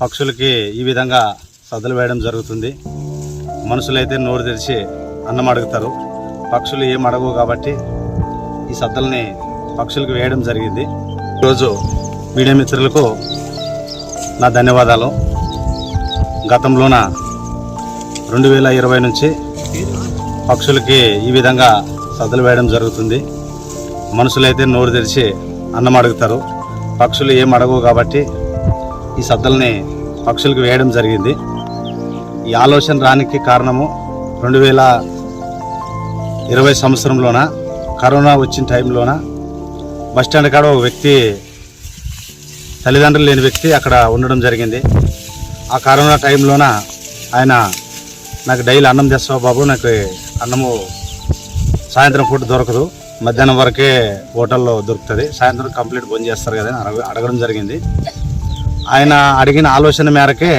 పక్షులకి ఈ విధంగా సదలు వేయడం జరుగుతుంది. మనుషులైతే నోరు తెరిచి అన్నం అడుగుతారు. పక్షులు ఏం అడగవు కాబట్టి ఈ సద్దల్ని పక్షులకు వేయడం జరిగింది. ఈరోజు మీడియా మిత్రులకు నా ధన్యవాదాలు. గతంలోన రెండు వేల ఇరవై నుంచి పక్షులకి ఈ విధంగా సద్దలు వేయడం జరుగుతుంది. మనుషులైతే నోరు తెరిచి అన్నం అడుగుతారు. పక్షులు ఏం అడగవు కాబట్టి ఈ సద్దల్ని పక్షులకు వేయడం జరిగింది. ఈ ఆలోచన రానికి కారణము రెండు వేల ఇరవై సంవత్సరంలోన కరోనా వచ్చిన టైంలోన బస్టాండ్ కాడ ఒక వ్యక్తి తల్లిదండ్రులు లేని వ్యక్తి అక్కడ ఉండడం జరిగింది. ఆ కరోనా టైంలోన ఆయన నాకు డైలీ అన్నం తెస్తావు బాబు నాకు అన్నము సాయంత్రం పూట దొరకదు. మధ్యాహ్నం వరకే హోటల్లో దొరుకుతుంది. సాయంత్రం కంప్లీట్ బంద్ చేస్తారు కదా అడగ- అడగడం జరిగింది. ఆయన అడిగిన ఆలోచన మేరకే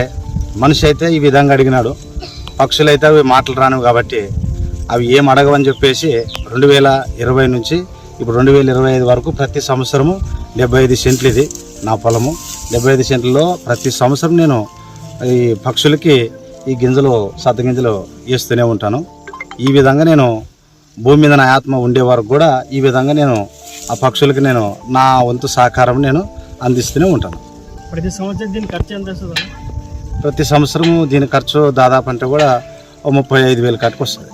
మనిషి అయితే ఈ విధంగా అడిగినాడు. పక్షులు అయితే అవి మాటలు రానివి కాబట్టి అవి ఏం అడగవని చెప్పేసి రెండు వేల ఇరవై నుంచి ఇప్పుడు రెండు వేల ఇరవై ఐదు వరకు ప్రతి సంవత్సరము డెబ్బై ఐదు సెంట్లు ఇది నా పొలము. డెబ్బై ఐదు సెంట్లలో ప్రతి సంవత్సరం నేను ఈ పక్షులకి ఈ గింజలు సద్ద గింజలు వేస్తూనే ఉంటాను. ఈ విధంగా నేను భూమి మీద నా ఆత్మ ఉండే వరకు కూడా ఈ విధంగా నేను ఆ పక్షులకి నేను నా వంతు సహకారం నేను అందిస్తూనే ఉంటాను. ప్రతి సంవత్సరం దీని ఖర్చు ఎంత వస్తుంది ప్రతి సంవత్సరము దీని ఖర్చు దాదాపు అంటే కూడా ఓ ముప్పై ఐదు వేలు కట్టుకు వస్తుంది.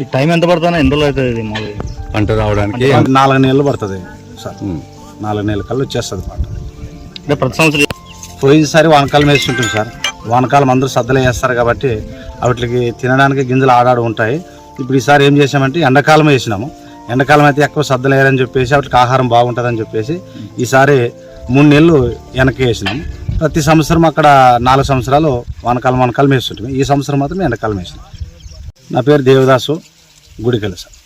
ఈ టైం ఎంత పడుతుందో ఎన్ని రోజులు అవుతుంది ఇది మామూలుగా? పంట రావడానికి? నాలుగు నెలలు పడుతుంది సార్. నాలుగు నెలల కల్లా వచ్చేస్తుంది పంట. అంటే ప్రతి సంవత్సరం పోయినసారి వానకాలం వేస్తుంటుంది సార్. వానకాలం అందరూ సద్దలు వేస్తారు కాబట్టి వాటికి తినడానికి గింజలు ఆడాడు ఉంటాయి. ఇప్పుడు ఈసారి ఏం చేసామంటే ఎండాకాలం వేసినాము. ఎండాకాలం అయితే ఎక్కువ సద్దలు వేయాలని చెప్పేసి వాటికి ఆహారం బాగుంటుందని చెప్పేసి ఈసారి మూడు నెలలు వెనక్కి వేసినాం. ప్రతి సంవత్సరం అక్కడ నాలుగు సంవత్సరాలు వానకాలం వానకాలం వేస్తుంటాం. ఈ సంవత్సరం మాత్రం ఎండకాలం వేసినాం. నా పేరు దేవదాసు గుడికల్ సార్